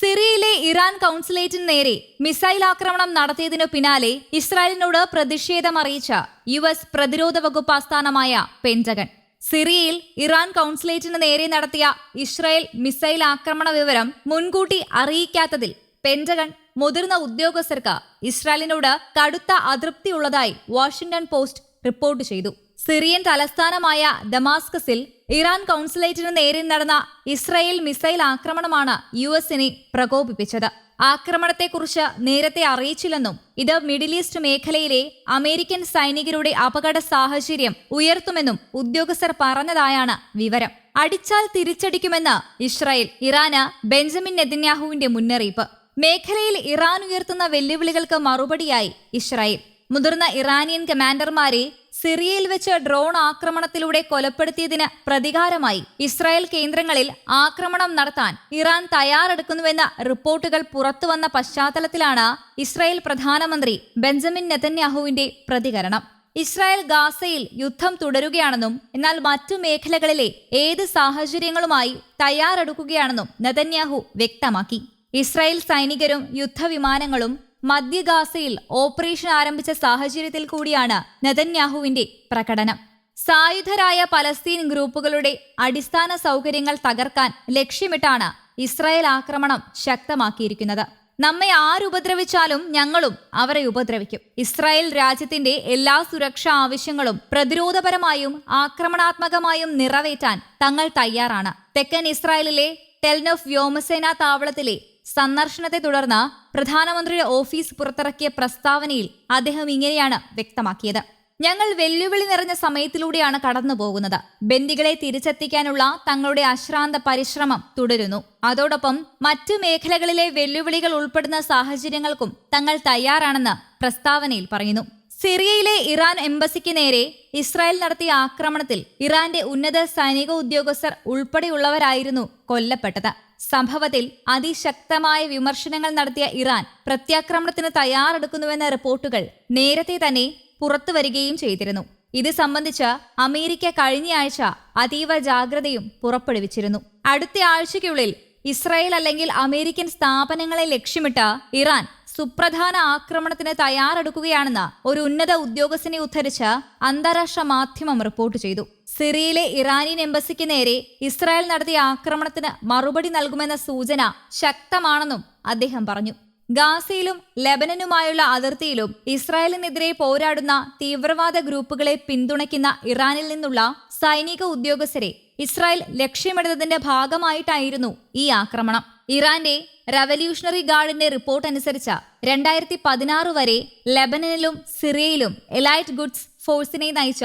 സിറിയയിലെ ഇറാൻ കൗൺസിലേറ്റിന് നേരെ മിസൈൽ ആക്രമണം നടത്തിയതിനു പിന്നാലെ ഇസ്രായേലിനോട് പ്രതിഷേധം അറിയിച്ച യു എസ് പ്രതിരോധ വകുപ്പ് ആസ്ഥാനമായ പെന്റഗൺ സിറിയയിൽ ഇറാൻ കൗൺസിലേറ്റിന് നേരെ നടത്തിയ ഇസ്രായേൽ മിസൈൽ ആക്രമണ വിവരം മുൻകൂട്ടി അറിയിക്കാത്തതിൽ പെന്റഗൺ മുതിർന്ന ഉദ്യോഗസ്ഥർക്ക് ഇസ്രായേലിനോട് കടുത്ത അതൃപ്തിയുള്ളതായി വാഷിംഗ്ടൺ പോസ്റ്റ് റിപ്പോർട്ട് ചെയ്തു. സിറിയൻ തലസ്ഥാനമായ ദമാസ്കസിൽ ഇറാൻ കൗൺസിലേറ്റിന് നേരെ നടന്ന ഇസ്രയേൽ മിസൈൽ ആക്രമണമാണ് യു എസിനെ പ്രകോപിപ്പിച്ചത്. ആക്രമണത്തെക്കുറിച്ച് നേരത്തെ അറിയിച്ചില്ലെന്നും ഇത് മിഡിൽ ഈസ്റ്റ് മേഖലയിലെ അമേരിക്കൻ സൈനികരുടെ അപകട സാഹചര്യം ഉയർത്തുമെന്നും ഉദ്യോഗസ്ഥർ പറഞ്ഞതായാണ് വിവരം. അടിച്ചാൽ തിരിച്ചടിക്കുമെന്ന് ഇസ്രായേൽ ഇറാന് ബെഞ്ചമിൻ നെതന്യാഹുവിന്റെ മുന്നറിയിപ്പ്. മേഖലയിൽ ഇറാൻ ഉയർത്തുന്ന വെല്ലുവിളികൾക്ക് മറുപടിയായി ഇസ്രായേൽ. മുതിർന്ന ഇറാനിയൻ കമാൻഡർമാരെ സിറിയയിൽ വെച്ച് ഡ്രോൺ ആക്രമണത്തിലൂടെ കൊലപ്പെടുത്തിയതിന് പ്രതികാരമായി ഇസ്രായേൽ കേന്ദ്രങ്ങളിൽ ആക്രമണം നടത്താൻ ഇറാൻ തയ്യാറെടുക്കുന്നുവെന്ന റിപ്പോർട്ടുകൾ പുറത്തുവന്ന പശ്ചാത്തലത്തിലാണ് ഇസ്രായേൽ പ്രധാനമന്ത്രി ബെഞ്ചമിൻ നെതന്യാഹുവിന്റെ പ്രതികരണം. ഇസ്രായേൽ ഗാസയിൽ യുദ്ധം തുടരുകയാണെന്നും എന്നാൽ മറ്റു മേഖലകളിലെ ഏത് സാഹചര്യങ്ങളുമായി തയ്യാറെടുക്കുകയാണെന്നും നെതന്യാഹു വ്യക്തമാക്കി. ഇസ്രായേൽ സൈനികരും യുദ്ധവിമാനങ്ങളും മധ്യ ഗാസയിൽ ഓപ്പറേഷൻ ആരംഭിച്ച സാഹചര്യത്തിൽ കൂടിയാണ് നെതന്യാഹുവിന്റെ പ്രകടനം. സായുധരായ പലസ്തീൻ ഗ്രൂപ്പുകളുടെ അടിസ്ഥാന സൗകര്യങ്ങൾ തകർക്കാൻ ലക്ഷ്യമിട്ടാണ് ഇസ്രായേൽ ആക്രമണം ശക്തമാക്കിയിരിക്കുന്നത്. നമ്മെ ആരുപദ്രവിച്ചാലും ഞങ്ങളും അവരെ ഉപദ്രവിക്കും. ഇസ്രായേൽ രാജ്യത്തിന്റെ എല്ലാ സുരക്ഷാ ആവശ്യങ്ങളും പ്രതിരോധപരമായും ആക്രമണാത്മകമായും നിറവേറ്റാൻ തങ്ങൾ തയ്യാറാണ്. തെക്കൻ ഇസ്രായേലിലെ ടെൽനോഫ് വ്യോമസേനാ താവളത്തിലെ സന്ദർശനത്തെ തുടർന്ന് പ്രധാനമന്ത്രിയുടെ ഓഫീസ് പുറത്തിറക്കിയ പ്രസ്താവനയിൽ അദ്ദേഹം ഇങ്ങനെയാണ് വ്യക്തമാക്കിയത്. ഞങ്ങൾ വെല്ലുവിളി നിറഞ്ഞ സമയത്തിലൂടെയാണ് കടന്നു പോകുന്നത് ബന്ദികളെ തിരിച്ചെത്തിക്കാനുള്ള തങ്ങളുടെ അശ്രാന്ത പരിശ്രമം തുടരുന്നു. അതോടൊപ്പം മറ്റു മേഖലകളിലെ വെല്ലുവിളികൾ ഉൾപ്പെടുന്ന സാഹചര്യങ്ങൾക്കും തങ്ങൾ തയ്യാറാണെന്ന് പ്രസ്താവനയിൽ പറയുന്നു. സിറിയയിലെ ഇറാൻ എംബസിക്ക് നേരെ ഇസ്രായേൽ നടത്തിയ ആക്രമണത്തിൽ ഇറാന്റെ ഉന്നത സൈനിക ഉദ്യോഗസ്ഥർ ഉൾപ്പെടെയുള്ളവരായിരുന്നു കൊല്ലപ്പെട്ടത്. സംഭവത്തിൽ അതിശക്തമായ വിമർശനങ്ങൾ നടത്തിയ ഇറാൻ പ്രത്യാക്രമണത്തിന് തയ്യാറെടുക്കുന്നുവെന്ന റിപ്പോർട്ടുകൾ നേരത്തെ തന്നെ പുറത്തുവരികയും ചെയ്തിരുന്നു. ഇത് സംബന്ധിച്ച് അമേരിക്ക കഴിഞ്ഞയാഴ്ച അതീവ ജാഗ്രതയും പുറപ്പെടുവിച്ചിരുന്നു. അടുത്ത ആഴ്ചയ്ക്കുള്ളിൽ ഇസ്രായേൽ അല്ലെങ്കിൽ അമേരിക്കൻ സ്ഥാപനങ്ങളെ ലക്ഷ്യമിട്ട് ഇറാൻ സുപ്രധാന ആക്രമണത്തിന് തയ്യാറെടുക്കുകയാണെന്ന് ഒരു ഉന്നത ഉദ്യോഗസ്ഥനെ ഉദ്ധരിച്ച് അന്താരാഷ്ട്ര മാധ്യമം റിപ്പോർട്ട് ചെയ്തു. സിറിയയിലെ ഇറാനിയൻ എംബസിക്ക് നേരെ ഇസ്രായേൽ നടത്തിയ ആക്രമണത്തിന് മറുപടി നൽകുമെന്ന സൂചന ശക്തമാണെന്നും അദ്ദേഹം പറഞ്ഞു. ഗാസയിലും ലെബനനുമായുള്ള അതിർത്തിയിലും ഇസ്രായേലിനെതിരെ പോരാടുന്ന തീവ്രവാദ ഗ്രൂപ്പുകളെ പിന്തുണയ്ക്കുന്ന ഇറാനിൽ നിന്നുള്ള സൈനിക ഉദ്യോഗസ്ഥരെ ഇസ്രായേൽ ലക്ഷ്യമിടുന്നതിന്റെ ഭാഗമായിട്ടായിരുന്നു ഈ ആക്രമണം. ഇറാന്റെ റവല്യൂഷണറി ഗാർഡിന്റെ റിപ്പോർട്ട് അനുസരിച്ച് രണ്ടായിരത്തി പതിനാറ് വരെ ലെബനനിലും സിറിയയിലും എലൈറ്റ് ഗുഡ്സ് ഫോഴ്സിനെ നയിച്ച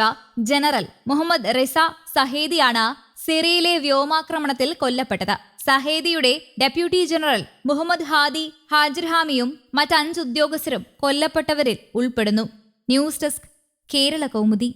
ജനറൽ മുഹമ്മദ് റിസ സഹേദിയാണ് സിറിയയിലെ വ്യോമാക്രമണത്തിൽ കൊല്ലപ്പെട്ടത്. സഹേദിയുടെ ഡെപ്യൂട്ടി ജനറൽ മുഹമ്മദ് ഹാദി ഹാജിർഹാമിയും മറ്റ് അഞ്ച് ഉദ്യോഗസ്ഥരും കൊല്ലപ്പെട്ടവരിൽ ഉൾപ്പെടുന്നു. News desk Kerala Kaumudi.